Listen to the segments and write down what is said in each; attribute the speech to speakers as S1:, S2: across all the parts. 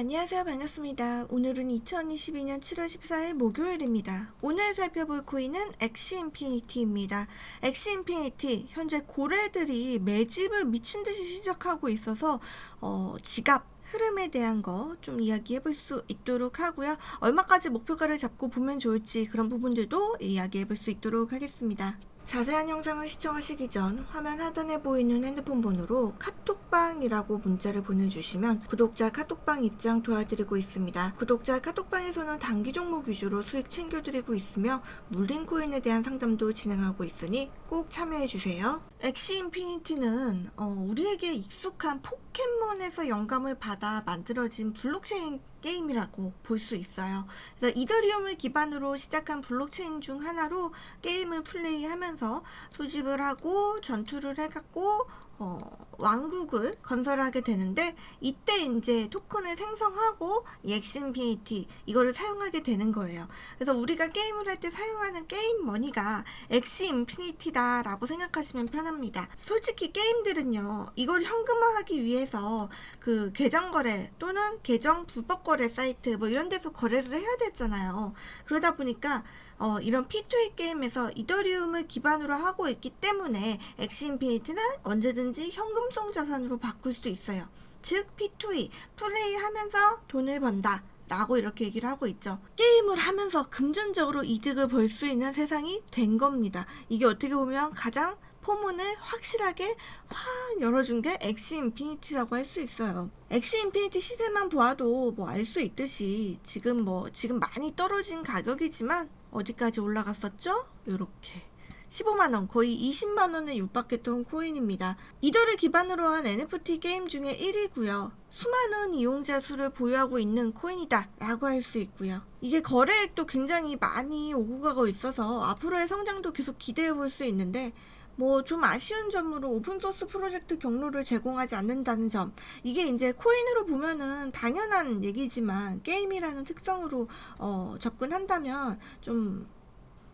S1: 안녕하세요. 반갑습니다. 오늘은 2022년 7월 14일 목요일입니다. 오늘 살펴볼 코인은 엑시 인피니티입니다. 엑시 인피니티, 현재 고래들이 매집을 미친 듯이 시작하고 있어서, 어, 지갑, 흐름에 대한 거 좀 이야기해 볼 수 있도록 하고요. 얼마까지 목표가를 잡고 보면 좋을지 그런 부분들도 이야기해 볼 수 있도록 하겠습니다. 자세한 영상을 시청하시기 전 화면 하단에 보이는 핸드폰 번호로 카톡 방이라고 문자를 보내주시면 구독자 카톡방 입장 도와드리고 있습니다. 구독자 카톡방에서는 단기 종목 위주로 수익 챙겨드리고 있으며 물린 코인에 대한 상담도 진행하고 있으니 꼭 참여해주세요. 엑시 인피니티는 어, 우리에게 익숙한 포켓몬에서 영감을 받아 만들어진 블록체인 게임이라고 볼 수 있어요. 그래서 이더리움을 기반으로 시작한 블록체인 중 하나로 게임을 플레이하면서 수집을 하고 전투를 해갖고 어, 왕국을 건설하게 되는데 이때 이제 토큰을 생성하고 이 엑스인피니티 이거를 사용하게 되는 거예요. 그래서 우리가 게임을 할 때 사용하는 게임 머니가 엑스인피니티다라고 생각하시면 편합니다. 솔직히 게임들은요 이걸 현금화하기 위해서 그 계정 거래 또는 계정 불법 거래 사이트 뭐 이런 데서 거래를 해야 됐잖아요. 그러다 보니까 어, 이런 P2E 게임에서 이더리움을 기반으로 하고 있기 때문에 엑시 인피니티는 언제든지 현금 성 자산으로 바꿀 수 있어요. 즉 P2E 플레이하면서 돈을 번다. 라고 이렇게 얘기를 하고 있죠. 게임을 하면서 금전적으로 이득을 벌수 있는 세상이 된 겁니다. 이게 어떻게 보면 가장 포문을 확실하게 확 열어준 게 엑시 인피니티라고 할 수 있어요. 엑시 인피니티 시세만 보아도 뭐 알 수 있듯이 지금 뭐 지금 많이 떨어진 가격이지만 어디까지 올라갔었죠? 요렇게 15만원, 거의 20만원에 육박했던 코인입니다. 이더를 기반으로 한 NFT 게임 중에 1위고요. 수많은 이용자 수를 보유하고 있는 코인이다 라고 할 수 있고요. 이게 거래액도 굉장히 많이 오고 가고 있어서 앞으로의 성장도 계속 기대해 볼 수 있는데 뭐좀 아쉬운 점으로 오픈소스 프로젝트 경로를 제공하지 않는다는 점 이게 이제 코인으로 보면은 당연한 얘기지만 게임이라는 특성으로 어, 접근한다면 좀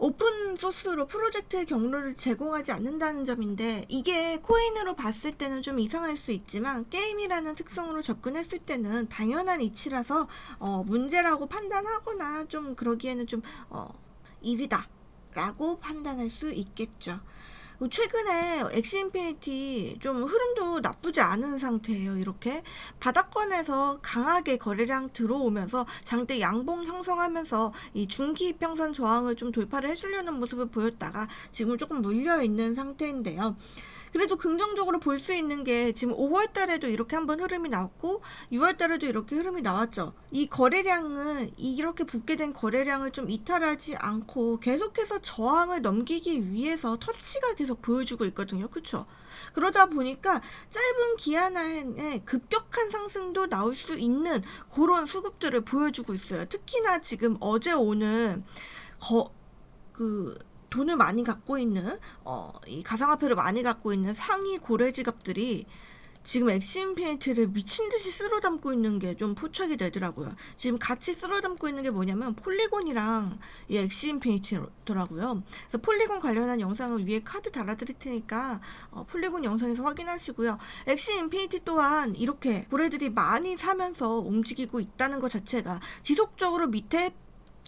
S1: 오픈 소스로 프로젝트의 경로를 제공하지 않는다는 점인데 이게 코인으로 봤을 때는 좀 이상할 수 있지만 게임이라는 특성으로 접근했을 때는 당연한 이치라서 어, 문제라고 판단하거나 좀 그러기에는 좀 어, 일이다 라고 판단할 수 있겠죠. 최근에 엑시 인피니티 좀 흐름도 나쁘지 않은 상태예요. 이렇게 바닥권에서 강하게 거래량 들어오면서 장대 양봉 형성하면서 이 중기 평선 저항을 좀 돌파를 해주려는 모습을 보였다가 지금 조금 물려 있는 상태인데요. 그래도 긍정적으로 볼 수 있는 게 지금 5월 달에도 이렇게 한번 흐름이 나왔고 6월 달에도 이렇게 흐름이 나왔죠. 이 거래량은 이렇게 붙게 된 거래량을 좀 이탈하지 않고 계속해서 저항을 넘기기 위해서 터치가 계속 보여주고 있거든요. 그쵸? 그러다 보니까 짧은 기한 안에 급격한 상승도 나올 수 있는 그런 수급들을 보여주고 있어요. 특히나 지금 어제 오늘 거, 그, 돈을 많이 갖고 있는 어, 이 가상화폐를 많이 갖고 있는 상위 고래 지갑들이 지금 엑시인피니티를 미친 듯이 쓸어 담고 있는 게 좀 포착이 되더라고요. 지금 같이 쓸어 담고 있는 게 뭐냐면 폴리곤이랑 이 엑시인피니티더라고요. 그래서 폴리곤 관련한 영상을 위에 카드 달아드릴 테니까 어, 폴리곤 영상에서 확인하시고요. 엑시인피니티 또한 이렇게 고래들이 많이 사면서 움직이고 있다는 것 자체가 지속적으로 밑에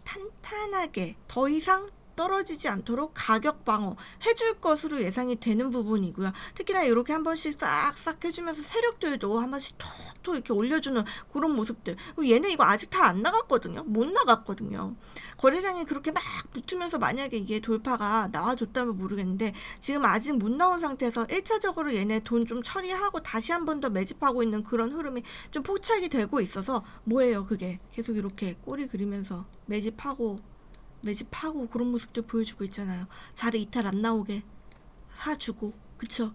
S1: 탄탄하게 더 이상 떨어지지 않도록 가격 방어 해줄 것으로 예상이 되는 부분이고요. 특히나 이렇게 한 번씩 싹싹 해주면서 세력들도 한 번씩 톡톡 이렇게 올려주는 그런 모습들. 얘네 이거 아직 다 안 나갔거든요. 못 나갔거든요. 거래량이 그렇게 막 붙으면서 만약에 이게 돌파가 나와줬다면 모르겠는데 지금 아직 못 나온 상태에서 1차적으로 얘네 돈 좀 처리하고 다시 한 번 더 매집하고 있는 그런 흐름이 좀 포착이 되고 있어서 뭐예요 그게 계속 이렇게 꼬리 그리면서 매집하고 매집하고 그런 모습들 보여주고 있잖아요. 자리 이탈 안 나오게 사주고 그쵸?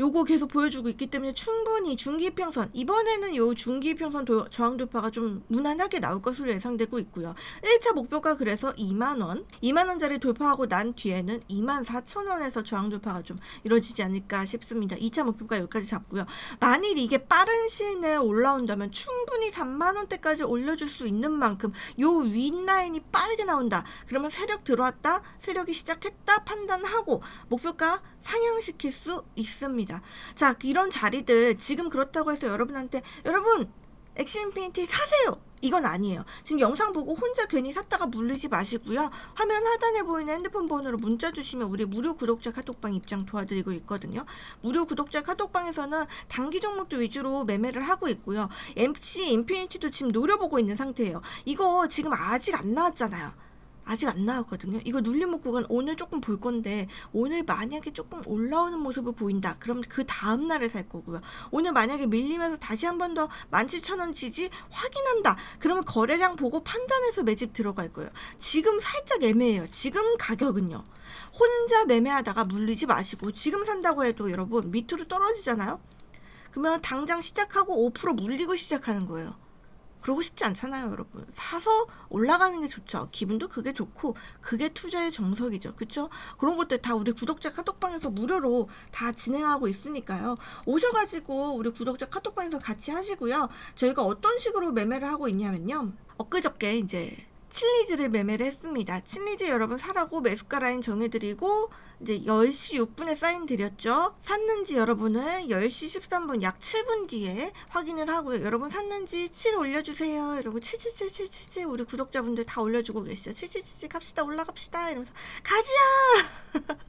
S1: 요거 계속 보여주고 있기 때문에 충분히 중기평선 이번에는 요 중기평선 도, 저항 돌파가 좀 무난하게 나올 것으로 예상되고 있고요. 1차 목표가 그래서 2만 원 2만 원짜리 돌파하고 난 뒤에는 2만 4천 원에서 저항 돌파가 좀 이루어지지 않을까 싶습니다. 2차 목표가 여기까지 잡고요. 만일 이게 빠른 시일 내에 올라온다면 충분히 3만 원대까지 올려줄 수 있는 만큼 요 윗라인이 빠르게 나온다. 그러면 세력 들어왔다 세력이 시작했다 판단하고 목표가 상향시킬 수 있습니다. 자, 이런 자리들 지금 그렇다고 해서 여러분한테 여러분 엑시 인피니티 사세요. 이건 아니에요. 지금 영상 보고 혼자 괜히 샀다가 물리지 마시고요. 화면 하단에 보이는 핸드폰 번호로 문자 주시면 우리 무료 구독자 카톡방 입장 도와드리고 있거든요. 무료 구독자 카톡방에서는 단기 종목도 위주로 매매를 하고 있고요. MC 인피니티도 지금 노려보고 있는 상태예요. 이거 지금 아직 안 나왔잖아요. 아직 안 나왔거든요. 이거 눌림목 구간 오늘 조금 볼 건데 오늘 만약에 조금 올라오는 모습을 보인다. 그럼 그 다음 날에 살 거고요. 오늘 만약에 밀리면서 다시 한 번 더 17,000원 지지 확인한다. 그러면 거래량 보고 판단해서 매집 들어갈 거예요. 지금 살짝 애매해요. 지금 가격은요. 혼자 매매하다가 물리지 마시고 지금 산다고 해도 여러분 밑으로 떨어지잖아요. 그러면 당장 시작하고 5% 물리고 시작하는 거예요. 그러고 싶지 않잖아요, 여러분. 사서 올라가는 게 좋죠. 기분도 그게 좋고, 그게 투자의 정석이죠. 그쵸? 그런 것들 다 우리 구독자 카톡방에서 무료로 다 진행하고 있으니까요. 오셔가지고 우리 구독자 카톡방에서 같이 하시고요. 저희가 어떤 식으로 매매를 하고 있냐면요. 엊그저께 이제 칠리즈를 매매를 했습니다. 칠리즈 여러분 사라고 매수가 라인 정해드리고 이제 10시 6분에 사인 드렸죠. 샀는지 여러분은 10시 13분 약 7분 뒤에 확인을 하고요. 여러분 샀는지 7 올려주세요. 여러분 777777 우리 구독자분들 다 올려주고 계시죠. 7777 갑시다 올라갑시다 이러면서 가지야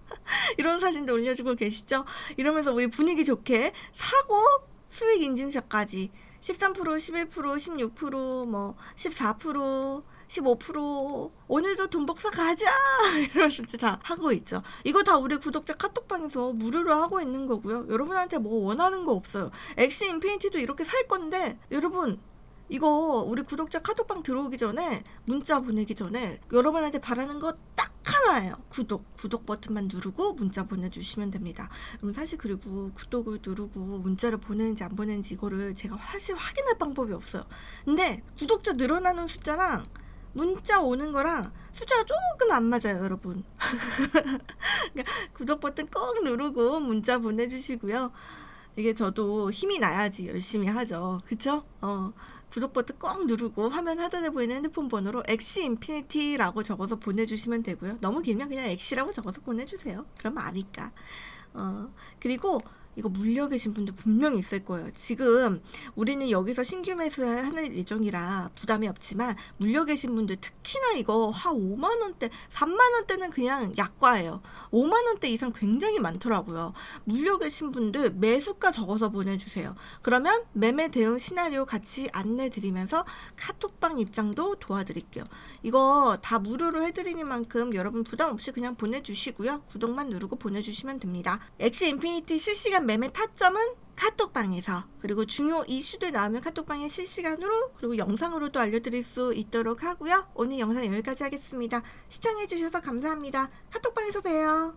S1: 이런 사진도 올려주고 계시죠. 이러면서 우리 분위기 좋게 사고 수익 인증샷까지 13%, 11%, 16%, 뭐14% 15% 오늘도 돈 복사 가자 이러면서 다 하고 있죠. 이거 다 우리 구독자 카톡방에서 무료로 하고 있는 거고요. 여러분한테 뭐 원하는 거 없어요. 엑시 인피니티도 이렇게 살 건데 여러분 이거 우리 구독자 카톡방 들어오기 전에 문자 보내기 전에 여러분한테 바라는 거 딱 하나예요. 구독. 구독 버튼만 누르고 문자 보내주시면 됩니다. 그럼 사실 그리고 구독을 누르고 문자를 보내는지 안 보내는지 이거를 제가 사실 확인할 방법이 없어요. 근데 구독자 늘어나는 숫자랑 문자 오는 거랑 숫자가 조금 안 맞아요, 여러분. 그러니까 구독 버튼 꼭 누르고 문자 보내주시고요. 이게 저도 힘이 나야지 열심히 하죠. 그쵸? 어. 구독 버튼 꼭 누르고 화면 하단에 보이는 핸드폰 번호로 엑시 인피니티라고 적어서 보내주시면 되고요. 너무 길면 그냥 엑시라고 적어서 보내주세요. 그럼 아니까. 어, 그리고 이거 물려 계신 분들 분명히 있을 거예요. 지금 우리는 여기서 신규 매수하는 예정이라 부담이 없지만 물려 계신 분들 특히나 이거 한 5만 원대, 3만 원대는 그냥 약과예요. 5만 원대 이상 굉장히 많더라고요. 물려 계신 분들 매수가 적어서 보내주세요. 그러면 매매 대응 시나리오 같이 안내 드리면서 카톡방 입장도 도와드릴게요. 이거 다 무료로 해드리는 만큼 여러분 부담 없이 그냥 보내주시고요. 구독만 누르고 보내주시면 됩니다. 엑시 인피니티 실시간 매매 타점은 카톡방에서 그리고 중요 이슈들 나오면 카톡방에 실시간으로 그리고 영상으로도 알려드릴 수 있도록 하고요. 오늘 영상 여기까지 하겠습니다. 시청해주셔서 감사합니다. 카톡방에서 봬요.